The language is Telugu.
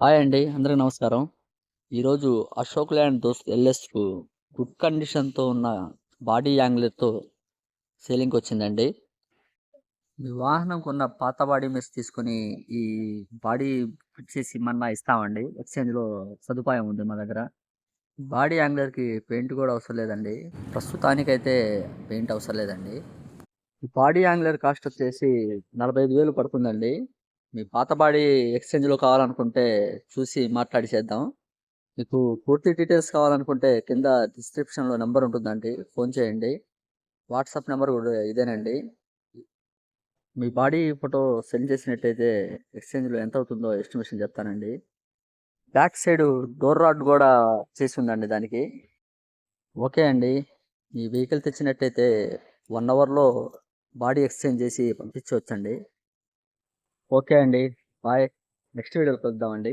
హాయ్ అండి అందరికి నమస్కారం. ఈరోజు అశోక్ ల్యాండ్ దోస్త్ ఎల్ఎస్కు గుడ్ కండిషన్తో ఉన్న బాడీ యాంగ్లర్తో సేలింగ్ వచ్చిందండి. మీ వాహనంకు ఉన్న పాత బాడీ మెస్ తీసుకొని ఈ బాడీ ఫిట్ చేసి మన ఇస్తామండి? ఎక్స్చేంజ్లో సదుపాయం ఉంది మా దగ్గర. బాడీ యాంగ్లర్కి పెయింట్ కూడా అవసరం లేదండి. ప్రస్తుతానికైతే పెయింట్ అవసరం లేదండి. ఈ బాడీ యాంగ్లర్ కాస్ట్ వచ్చేసి నలభై ఐదు వేలు పడుతుందండి. మీ పాత బాడీ ఎక్స్చేంజ్లో కావాలనుకుంటే చూసి మాట్లాడి చేద్దాం. మీకు పూర్తి డీటెయిల్స్ కావాలనుకుంటే కింద డిస్క్రిప్షన్లో నెంబర్ ఉంటుందండి ఫోన్ చేయండి. వాట్సాప్ నెంబర్ కూడా ఇదేనండి. మీ బాడీ ఫోటో సెండ్ చేసినట్టయితే ఎక్స్చేంజ్లో ఎంత అవుతుందో ఎస్టిమేషన్ చెప్తానండి. బ్యాక్ సైడ్ డోర్ రాడ్ కూడా చేసి ఉందండి దానికి. ఓకే అండి. ఈ వెహికల్ తెచ్చినట్టయితే వన్ అవర్లో బాడీ ఎక్స్చేంజ్ చేసి పంపించవచ్చండి. ఓకే అండి. బాయ్. నెక్స్ట్ వీడియోకి కలుద్దామండి.